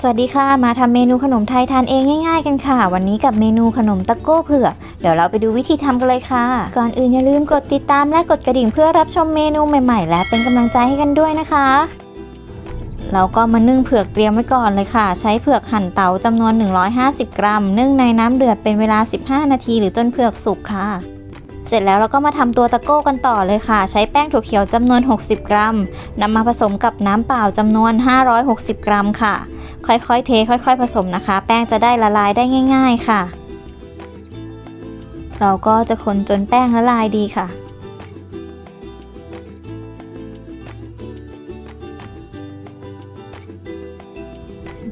สวัสดีค่ะ มาทำเมนูขนมไทยทานเองง่ายๆกันค่ะ วันนี้กับเมนูขนมตะโก้เผือก เดี๋ยวเราไปดูวิธีทำกันเลยค่ะ ก่อนอื่นอย่าลืมกดติดตามและกดกระดิ่งเพื่อรับชมเมนูใหม่ๆ และเป็นกำลังใจให้กันด้วยนะคะ เราก็มานึ่งเผือกเตรียมไว้ก่อนเลยค่ะ ใช้เผือกหั่นเตาจำนวน 150 กรัม นึ่งในน้ำเดือดเป็นเวลา 15 นาที หรือจนเผือกสุกค่ะเสร็จแล้วเราก็มาทำตัวตะโก้กันต่อเลยค่ะ ใช้แป้งถั่วเขียวจำนวน 60 กรัมนำมาผสมกับน้ำเปล่าจำนวน 560 กรัมค่ะ ค่อยๆเทค่อย ๆ ผสมนะคะ แป้งจะได้ละลายได้ง่าย ๆค่ะ เราก็จะคนจนแป้งละลายดีค่ะ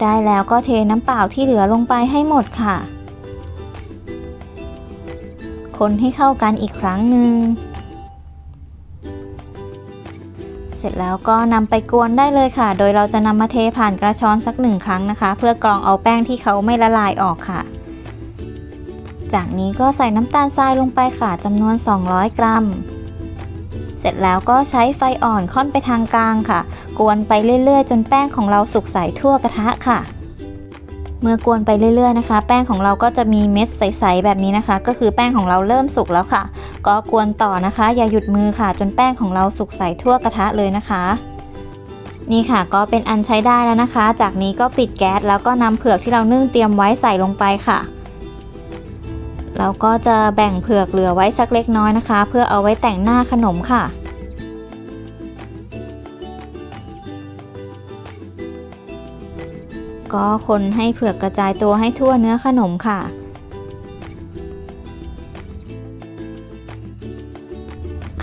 ได้แล้วก็เทน้ำเปล่าที่เหลือลงไปให้หมดค่ะ คนให้เข้ากันอีกครั้งหนึ่ง เสร็จแล้วก็นำไปกวนได้เลยค่ะ โดยเราจะนำมาเทผ่านกระชอนสักหนึ่งครั้งนะคะ เพื่อกรองเอาแป้งที่เขาไม่ละลายออกค่ะ จากนี้ก็ใส่น้ำตาลทรายลงไปค่ะจำนวน 200 กรัม เสร็จแล้วก็ใช้ไฟอ่อนค่อนไปทางกลางค่ะ กวนไปเรื่อยๆ จนแป้งของเราสุกใสทั่วกระทะค่ะเมื่อกวนไปเรื่อยๆนะคะ แป้งของเราก็จะมีเม็ดใสๆแบบนี้นะคะ ก็คือแป้งของเราเริ่มสุกแล้วค่ะ ก็กวนต่อนะคะ อย่าหยุดมือค่ะ จนแป้งของเราสุกใสทั่วกระทะเลยนะคะ นี่ค่ะก็เป็นอันใช้ได้แล้วนะคะ จากนี้ก็ปิดแก๊สแล้วก็นำเผือกที่เรานึ่งเตรียมไว้ใส่ลงไปค่ะเราก็จะแบ่งเผือกเหลือไว้สักเล็กน้อยนะคะ เพื่อเอาไว้แต่งหน้าขนมค่ะ ก็คนให้เผือกกระจายตัวให้ทั่วเนื้อขนมค่ะ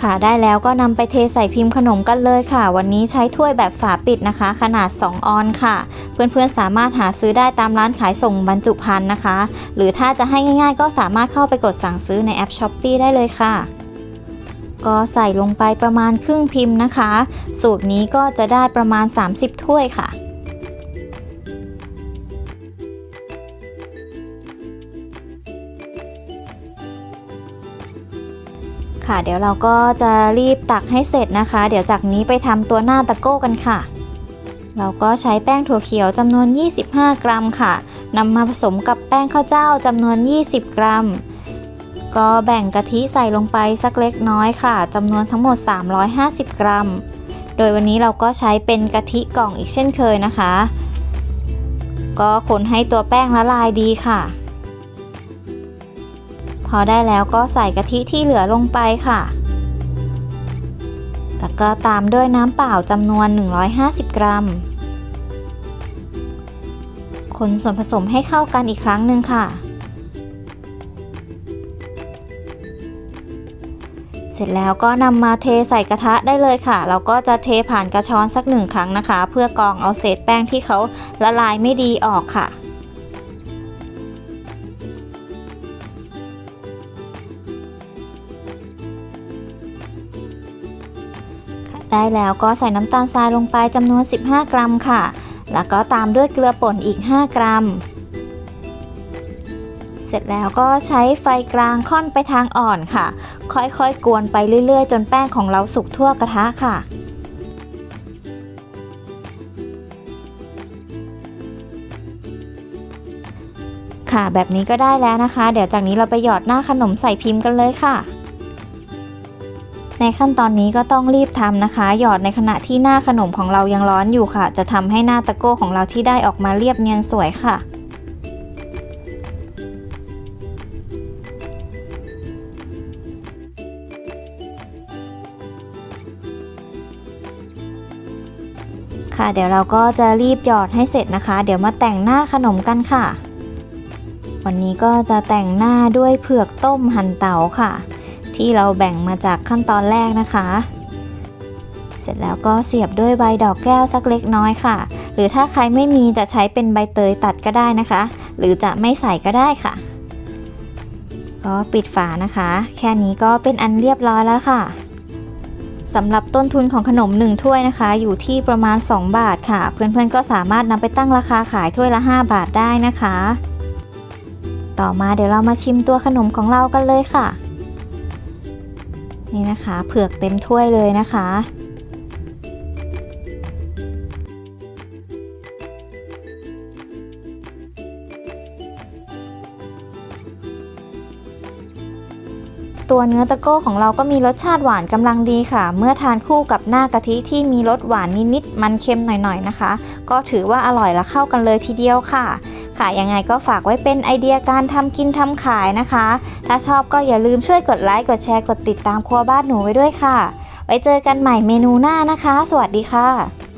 ค่ะได้แล้วก็นำไปเทใส่พิมพ์ขนมกันเลยค่ะ วันนี้ใช้ถ้วยแบบฝาปิดนะคะ ขนาด 2 ออนค่ะ เพื่อนๆสามารถหาซื้อได้ตามร้านขายส่งบรรจุภัณฑ์นะคะ หรือถ้าจะให้ง่ายๆ ก็สามารถเข้าไปกดสั่งซื้อในแอป s h อ p e e ได้เลยค่ะ ก็ใส่ลงไปประมาณครึ่งพิมพ์นะคะ สูตรนี้ก็จะได้ประมาณ 30 ถ้วยค่ะ ค่ะ เดี๋ยวเราก็จะรีบตักให้เสร็จนะคะ เดี๋ยวจากนี้ไปทำตัวหน้าตะโก้กันค่ะ เราก็ใช้แป้งถั่วเขียวจำนวน 25 กรัมค่ะนำมาผสมกับแป้งข้าวเจ้าจำนวน 20 กรัม ก็แบ่งกะทิใส่ลงไปสักเล็กน้อยค่ะจำนวนทั้งหมด 350 กรัม โดยวันนี้เราก็ใช้เป็นกะทิกล่องอีกเช่นเคยนะคะ ก็คนให้ตัวแป้งละลายดีค่ะ พอได้แล้วก็ใส่กะทิที่เหลือลงไปค่ะ แล้วก็ตามด้วยน้ำเปล่าจำนวน 150 กรัม คนส่วนผสมให้เข้ากันอีกครั้งหนึ่งค่ะ เสร็จแล้วก็นำมาเทใส่กระทะได้เลยค่ะ เราก็จะเทผ่านกระชอนสักหนึ่งครั้งนะคะ เพื่อกรองเอาเศษแป้งที่เขาละลายไม่ดีออกค่ะ ได้แล้วก็ใส่น้ำตาลทรายลงไปจำนวน 15 กรัมค่ะ แล้วก็ตามด้วยเกลือป่นอีก 5 กรัม เสร็จแล้วก็ใช้ไฟกลางค่อนไปทางอ่อนค่ะ ค่อยๆ กวนไปเรื่อยๆ จนแป้งของเราสุกทั่วกระทะค่ะค่ะ แบบนี้ก็ได้แล้วนะคะ เดี๋ยวจากนี้เราไปหยอดหน้าขนมใส่พิมพ์กันเลยค่ะ ในขั้นตอนนี้ก็ต้องรีบทำนะคะ หยอดในขณะที่หน้าขนมของเรายังร้อนอยู่ค่ะ จะทำให้หน้าตะโก้ของเราที่ได้ออกมาเรียบเนียนสวยค่ะค่ะเดี๋ยวเราก็จะรีบหยอดให้เสร็จนะคะ เดี๋ยวมาแต่งหน้าขนมกันค่ะ วันนี้ก็จะแต่งหน้าด้วยเผือกต้มหั่นเต๋าค่ะ ที่เราแบ่งมาจากขั้นตอนแรกนะคะ เสร็จแล้วก็เสียบด้วยใบดอกแก้วสักเล็กน้อยค่ะ หรือถ้าใครไม่มีจะใช้เป็นใบเตยตัดก็ได้นะคะ หรือจะไม่ใส่ก็ได้ค่ะ ก็ปิดฝานะคะ แค่นี้ก็เป็นอันเรียบร้อยแล้วค่ะสำหรับต้นทุนของขนม 1 ถ้วยนะคะ อยู่ที่ประมาณ 2 บาทค่ะ เพื่อนๆก็สามารถนำไปตั้งราคาขายถ้วยละ 5 บาทได้นะคะ ต่อมาเดี๋ยวเรามาชิมตัวขนมของเรากันเลยค่ะ นี่นะคะ เผือกเต็มถ้วยเลยนะคะ ตัวเนื้อตะโก้ของเราก็มีรสชาติหวานกำลังดีค่ะ เมื่อทานคู่กับหน้ากะทิที่มีรสหวานนิดๆมันเค็มหน่อยๆนะคะ ก็ถือว่าอร่อยและเข้ากันเลยทีเดียวค่ะ ค่ะยังไงก็ฝากไว้เป็นไอเดียการทำกินทำขายนะคะ ถ้าชอบก็อย่าลืมช่วยกดไลค์กดแชร์กดติดตามครัวบ้านหนูไว้ด้วยค่ะ ไว้เจอกันใหม่เมนูหน้านะคะ สวัสดีค่ะ